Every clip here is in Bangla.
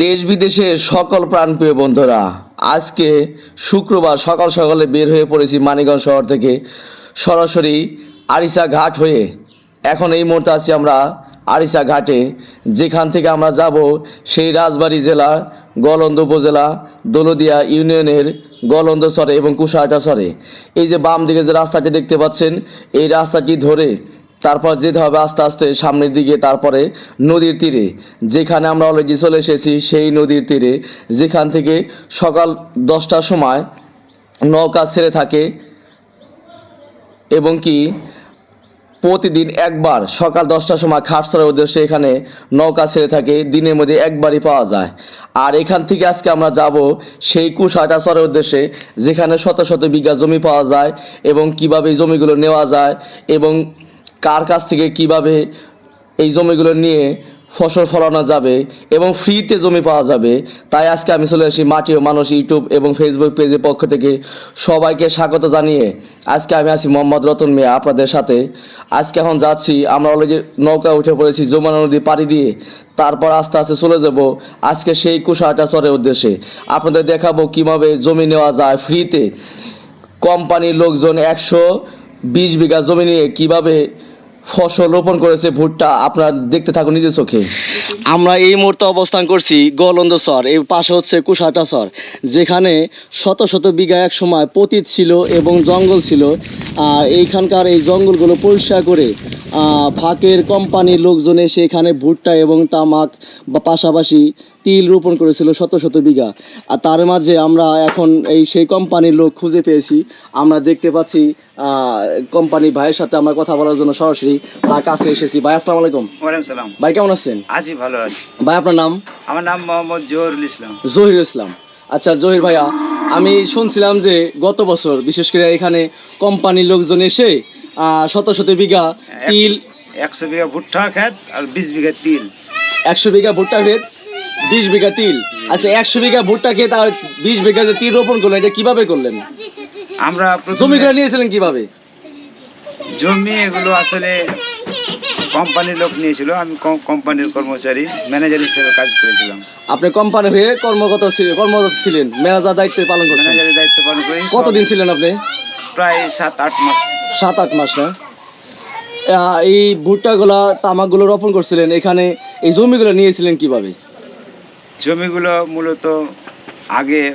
দেশ বিদেশের সকল প্রাণপ্রিয় বন্ধুরা, আজকে শুক্রবার সকাল সকালে বের হয়ে পড়েছি মানিকগঞ্জ শহর থেকে সরাসরি আরিসা ঘাট হয়ে। এখন এই মুহূর্তে আছি আমরা আরিসা ঘাটে, যেখান থেকে আমরা যাব সেই রাজবাড়ী জেলার গলন্দ উপজেলা, দৌলদিয়া ইউনিয়নের গলন্দ সরে এবং কুশাহাটা সরে এই যে বাম দিকে যে রাস্তাটি দেখতে পাচ্ছেন, এই রাস্তাটি ধরে তারপর যেতে হবে আস্তে আস্তে সামনের দিকে, তারপরে নদীর তীরে। যেখানে আমরা অলরেডি চলে এসেছি, সেই নদীর তীরে। যেখান থেকে সকাল দশটার সময় নৌকা ছেড়ে থাকে এবং কি প্রতিদিন একবার সকাল দশটার সময় খাটসরের উদ্দেশ্যে এখানে নৌকা ছেড়ে থাকে, দিনের মধ্যে একবারই পাওয়া যায়। আর এখান থেকে আজকে আমরা যাব সেই কুশাটা সরের উদ্দেশ্যে, যেখানে শত শত বিঘা জমি পাওয়া যায় এবং কীভাবে জমিগুলো নেওয়া যায় এবং কার কাছ থেকে কীভাবে এই জমিগুলো নিয়ে ফসল ফলানো যাবে এবং ফ্রিতে জমি পাওয়া যাবে, তাই আজকে আমি চলে আসি মাটি ও মানুষ ইউটিউব এবং ফেসবুক পেজের পক্ষ থেকে সবাইকে স্বাগত জানিয়ে আজকে আমি আছি মোহাম্মদ রতন মিয়া আপনাদের সাথে। আজকে এখন যাচ্ছি, আমরা অলরেডি নৌকা উঠে পড়েছি যমুনা নদী পাড়ি দিয়ে, তারপর আস্তে আস্তে চলে যাব আজকে সেই কুশাটা চরের উদ্দেশ্যে। আপনাদের দেখাবো কীভাবে জমি নেওয়া যায় ফ্রিতে। কোম্পানির লোকজন একশো বিশ বিঘা জমি নিয়ে কীভাবে ফসল রোপণ করেছে, ভুট্টা, আপনারা দেখতে থাকুন নিজের চোখে। আমরা এই মুহূর্তে অবস্থান করছি গোলন্দ সর, এই পাশে হচ্ছে কুশাটা সর, যেখানে শত শত বিঘা এক সময় পতিত ছিল এবং জঙ্গল ছিল। আর এইখানকার এই জঙ্গলগুলো পরিষ্কার করে ফাঁকের কোম্পানির লোকজন এসে এখানে ভুট্টা এবং তামাক বা পাশাপাশি তিল রোপণ করেছিল শত শত বিঘা। আর তার মাঝে আমরা এখন এই সেই কোম্পানির লোক খুঁজে পেয়েছি। আমরা দেখতে পাচ্ছি কোম্পানি ভাইয়ের সাথে আমরা কথা বলার জন্য সরাসরি তার কাছে এসেছি। ভাই আসসালামু আলাইকুম। ওয়ালাইকুম সালাম। ভাই কেমন আছেন? আছি ভালো আছি। ভাই আপনার নাম? আমার নাম মোহাম্মদ জোহরুল ইসলাম। জহির ইসলাম। আচ্ছা জহির ভাইয়া আমি শুনছিলাম যে গত বছর বিশেষ করে এখানে কোম্পানির লোকজন এসে শত শত বিঘা তিল একশো বিঘা ভুট্টা খেত আর বিশ বিঘা তিল। একশো বিঘা ভুট্টা ক্ষেত বিশ বিঘা তিল। আচ্ছা একশো বিঘা ভুট্টা খেত আর বিশ বিঘা যে তিল রোপণ করলেন এটা কীভাবে করলেন? আমরা প্রথমে জমিগুলো নিয়েছিলেন কীভাবে? জমি এগুলো আসলে কোম্পানির লোক নিয়েছিল। আমি কম- কোম্পানির কর্মচারী ম্যানেজার হিসেবে কাজ করেছিলাম। আপনি কোম্পানি হয়ে কর্মগত ছিলেন কর্মরত ছিলেন। ম্যানেজার দায়িত্ব পালন করছেন। ম্যানেজারের দায়িত্ব পালন করি। কতদিন ছিলেন আপনি? প্রায় সাত আট মাস। সাত আট মাস না? এই ভুট্টাগুলা তামাকগুলো রোপণ করছিলেন। এখানে এই জমিগুলো নিয়েছিলেন কীভাবে? জমিগুলো মূলত আগে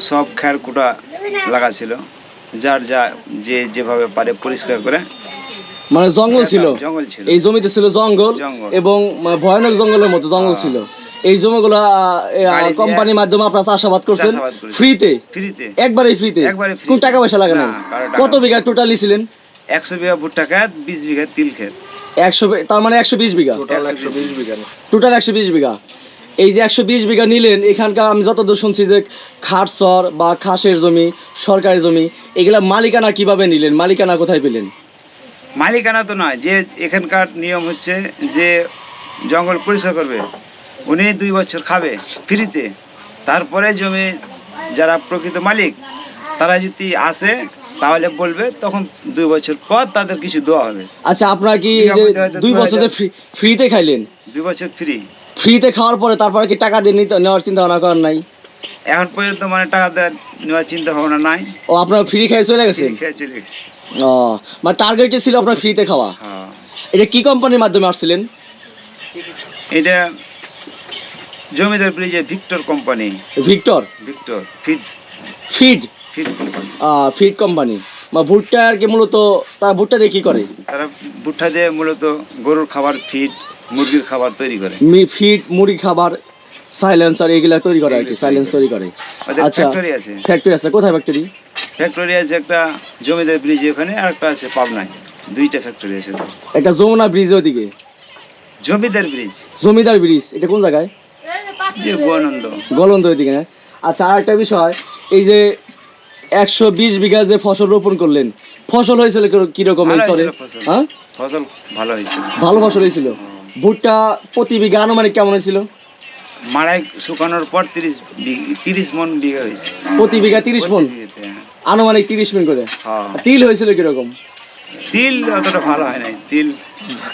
সব খ্যার কুটা লাগা ছিল। যার যা যে যেভাবে পারে পরিষ্কার করে। মানে জঙ্গল ছিল। জঙ্গল ছিল। এই জমিতে ছিল জঙ্গল জঙ্গল। এবং ভয়ানক জঙ্গলের মতো জঙ্গল হ্যাঁ। ছিল। এই জমিগুলো কোম্পানির মাধ্যমে আপনারা চাষাবাদ করছেন। ফ্রিতে ফ্রিতে একবারে ফ্রিতে একবারে কোন টাকা পয়সা লাগে না? কত বিঘা টোটালি ছিলেন? একশো বিঘা ভুট্টা খেত বিশ বিঘা তিল খেত একশো তার মানে একশো বিশ বিঘা? একশো বিশ বিঘা। টোটাল একশো বিশ বিঘা। এই যে একশো বিশ বিঘা নিলেন এখানকার আমি যতদূর শুনছি যে খাটসর বা খাসের জমি সরকারি জমি এগুলা মালিকানা কীভাবে নিলেন? মালিকানা কোথায় পেলেন? মালিকানা তো নয় যে এখানকার নিয়ম হচ্ছে যে জঙ্গল পরিষ্কার করবে উনি দুই বছর খাবে ফ্রিতে। তারপরে জমি যারা প্রকৃত মালিক তারা যদি আসে তাহলে বলবে তখন দুই বছর পর তাদের কিছু দেওয়া হবে। আচ্ছা আপনারা কি দুই বছর ফ্রি- ফ্রিতে খাইলেন? দুই বছর ফ্রি। ফ্রিতে খাওয়ার পরে তারপরে কি টাকা দিয়ে নিতে নেওয়ার চিন্তা ভাবনা করার নাই? এখন পর্যন্ত মানে টাকা দেওয়ার নেওয়ার চিন্তা ভাবনা নাই। ও আপনার ফ্রি খাই চলে গেছেন খেয়ে চলে গেছে। ও মানে টার্গেটে ছিল আপনার ফ্রিতে খাওয়া? হ্যাঁ। এটা কি কোম্পানির মাধ্যমে আসছিলেন? এটা জমিদার ব্রিজে Victor company Victor Victor feed feed feed company feed company বা ভুট্টা আর কি মূলত তারা ভুট্টা দিয়ে কি করে? তারা ভুট্টা দিয়ে মূলত গরুর খাবার ফিড মুরগির খাবার তৈরি করে। মি- ফিড মুড়ি খাবার সাইলেন্সার এগুলা তৈরি করে আর কি সাইলেন্স তৈরি করে। আচ্ছা ফ্যাক্টরি আছে। ফ্যাক্টরি আছে কোথায় ফ্যাক্টরি ফ্যাক্টরি আছে একটা জমিদার ব্রিজ ওখানে আর একটা আছে পাবনায়। দুইটা ফ্যাক্টরি আছে। একটা যমুনা ব্রিজ ওদিকে। জমিদার ব্রিজ জমিদার ব্রিজ এটা কোন জায়গায়? গলন্দ ওইদিকে না আচ্ছা আর একটা বিষয় এই যে একশো বিশ বিঘা যে ফসল রোপণ করলেন ফসল হয়েছিল কীরকম। হ্যাঁ? ফসল ভালো হয়েছিল। ভালো ফসল হয়েছিল? ভুট্টা প্রতি বিঘা আনুমানিক কেমন হয়েছিল? মারাই শুকানোর পর তিরিশ তিরিশ মন বিঘা হয়েছে। প্রতি বিঘা তিরিশ মন? হ্যাঁ। আনুমানিক তিরিশ মন করে? হ্যাঁ। তিল হয়েছিল কীরকম? তিল অতটা ভালো হয় নাই তিল।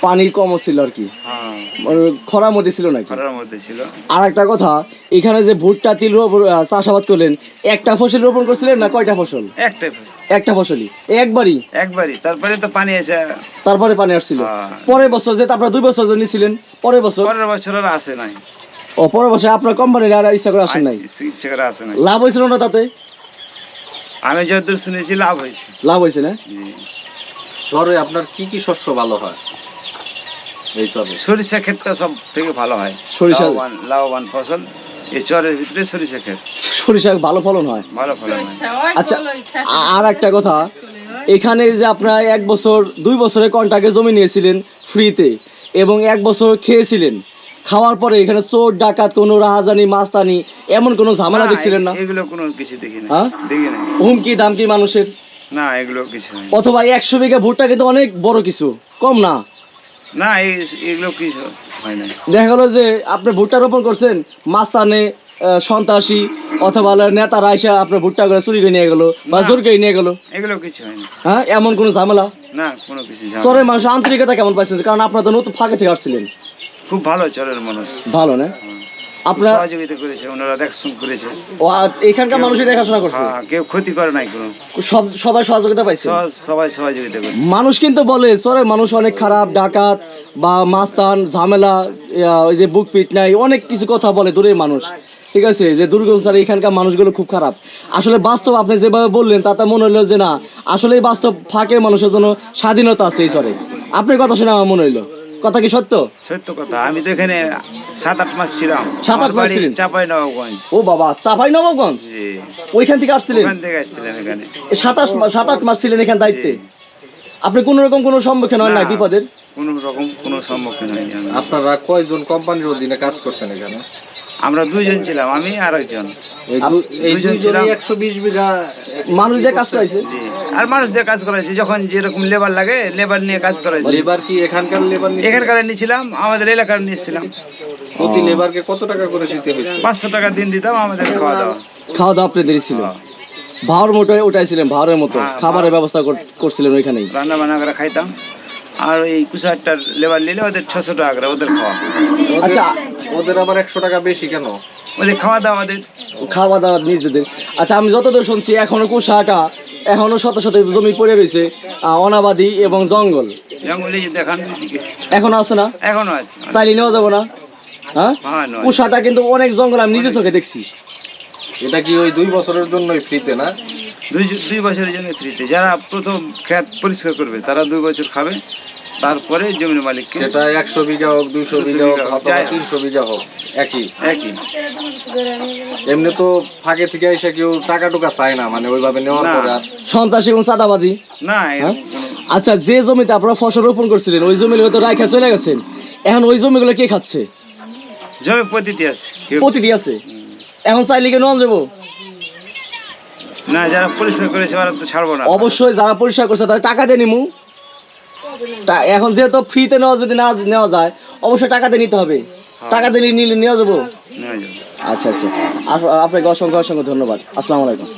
পানি কম ছিল আর কি। হ্যাঁ, মানে খরার মধ্যে ছিল নাকি? খরার মধ্যে ছিল। আর একটা কথা এখানে যে ভুট্টা তিল রোপণ- চাষাবাদ করলেন একটা ফসল রোপণ করছিলেন না কয়টা ফসল? একটাই ফসল, একটা ফসলই। একবারই? একবারই। তারপরে তো পানি এসে তারপরে পানি আসছিল। হ্যাঁ। পরের বছর যে আপনারা দুই বছর যে নিছিলেন পরের বছর? পরের বছর আর আসে নাই। ও পরের বছর আপনার কোম্পানির আর ইচ্ছা করে আসেন নাই? ইচ্ছে করে আসে নাই। লাভ হয়েছিল না তাতে? আমি যতদূর শুনেছি লাভ হয়েছে। লাভ হয়েছে না? ঝড়ে আপনার কি কি শস্য ভালো হয়? এই চরে সরিষা ক্ষেতটা সব থেকে ভালো হয়। সরিষা লাভবান ফসল। এই চরের ভিতরে সরিষা ক্ষেত। সরিষা ভালো ফলন হয়? ভালো ফলন হয়। আচ্ছা আর একটা কথা এখানে যে আপনারা এক বছর দুই বছরের কন্টাকে জমি নিয়েছিলেন ফ্রিতে এবং এক বছর খেয়েছিলেন। খাওয়ার পরে এখানে চোর ডাকাত কোনো রাহাজানি মাস্তানি এমন কোনো ঝামেলা দেখছিলেন না? এগুলো কোনো কিছু দেখি না হ্যাঁ? দেখি না হুমকি দামকি মানুষের? না এগুলো কিছু অথবা একশো বিঘা ভুট্টা কিন্তু অনেক বড় কিছু কম না? না এগুলো কিছু হয় না দেখা গেলো যে আপনি ভুট্টা রোপণ করছেন মাস্তানে সন্ত্রাসী অথবা হলো নেতারা এসে আপনার ভুট্টা করে চুরি করে নিয়ে গেলো বা। জোর করে নিয়ে গেলো। এগুলো কিছু হয় না হ্যাঁ এমন কোনো ঝামেলা? না কোনো কিছু চরের মানুষ আন্তরিকতা কেমন পাইছেন? কারণ আপনারা তো নতুন ফাঁকে থেকে আসছিলেন। খুব ভালো চরের মানুষ। ভালো না। আপনার সহযোগিতা করেছে ওনারা দেখাশোনা করেছে। ও, এখানকার মানুষই দেখাশোনা করছে? হ্যাঁ, কেউ ক্ষতি করে নাই কোনো। সব সবাই সহযোগিতা পাইছে? সবাই সহযোগিতা করছে। মানুষ কিন্তু বলে চরের মানুষ অনেক খারাপ ডাকাত বা মাস্তান ঝামেলা ওই যে বুক পিট নাই অনেক কিছু কথা বলে দূরের মানুষ। ঠিক আছে? যে দুর্গম স্যার এখানকার মানুষগুলো খুব খারাপ। আসলে বাস্তব আপনি যেভাবে বললেন তাতে মনে হলো যে না আসলে বাস্তব ফাঁকে মানুষের জন্য স্বাধীনতা আছে এই চরে আপনার কথা শুনে আমার মনে হইল কথা কি সত্য? সত্য কথা আমি তো এখানে সাত আট মাস ছিলাম। সাত আট মাস ছিলেন? চাপাই নবাবগঞ্জ ও বাবা চাপাই নবাবগঞ্জ জি। ওইখান থেকে আসছিলেন? ওখান থেকে আসছিলেন এখানে। সাতাশ সাত আট মাস ছিলেন এখানে দায়িত্বে? আপনি কোনো রকম কোনো সম্মুখীন হন না। বিপদের? কোনো রকম কোনো সম্মুখীন হয়নি। আপনারা কয়জন কোম্পানির অধীনে কাজ করছেন এখানে? আমরা দুইজন ছিলাম আমি আর একজন। মানুষ দিয়ে কাজ করাইছে? আর মানুষ দিয়ে কাজ করাইছি যখন যেরকম লেবার লাগে লেবার নিয়ে কাজ করাইছি। লেবার কি এখানকার লেবার এখানকার নিয়েছিলাম আমাদের এলাকার নিয়েছিলাম প্রতি লেবারকে কত টাকা করে দিতে হয়েছে? পাঁচশো টাকা দিন দিতাম আমাদের খাওয়া দাওয়া। খাওয়া দাওয়া ছিল? হ্যাঁ। ভাওয়ার মোটো উঠাইছিলেন ভাওয়ারের মতো। হ্যাঁ, খাবারের ব্যবস্থা কর- করছিলেন ওইখানেই? রান্না বান্না করে খাইতাম। আর এই কুসারটার লেবার নিলে ওদের ছশো টাকা করে ওদের খাওয়া। আচ্ছা। ওদের আবার একশো টাকা বেশি কেন? ওদের খাওয়া দাওয়া আমাদের। খাওয়া দাওয়া নিজেদের। আচ্ছা আমি যতদূর শুনছি এখনও কুষাটা এখনও শত শত জমি পড়ে রয়েছে অনাবাদি এবং জঙ্গল। জঙ্গলে দেখান এখনও আছে না? এখনও আছে। চাইলে নেওয়া যাব না? হ্যাঁ? হ্যাঁ। কুষাটা কিন্তু অনেক জঙ্গল আমি নিজে চোখে দেখছি। এটা কি ওই দুই বছরের জন্যই ফ্রিতে না? দুই দুই বছরের জন্য ফ্রিতে যারা প্রথম খেত পরিষ্কার করবে তারা দুই বছর খাবে তারপরে জমির মালিককে সেটা একশো বিঘা হোক দুইশো 200 বিঘা হোক অথবা তিনশো বিঘা হোক একই? একই। এমনি তো ফাঁকে থেকে এসে কেউ টাকা টুকা চায় না মানে ওইভাবে নেওয়ার। পরে আর সন্ত্রাসী এবং চাঁদাবাজি? না হ্যাঁ? আচ্ছা যে জমিতে আপনারা ফসল রোপণ করছিলেন ওই জমিগুলো তো রাইখা চলে গেছেন। এখন ওই জমিগুলো কে খাচ্ছে? জমি পদ্ধতি আছে। প্রতিটি আছে। এখন চাইলে কেন যাব? না যারা পরিষ্কার করেছে তো ছাড়বো না। অবশ্যই যারা পরিষ্কার করছে তাদের টাকা দিয়ে নিমু। তা এখন যেহেতু ফ্রিতে নেওয়া যদি না নেওয়া যায় অবশ্যই টাকা দিয়ে নিতে হবে। টাকা দিয়ে নিলে নেওয়া যাব। আচ্ছা আচ্ছা। আপনাকে অসংখ্য অসংখ্য ধন্যবাদ। আসসালামু আলাইকুম।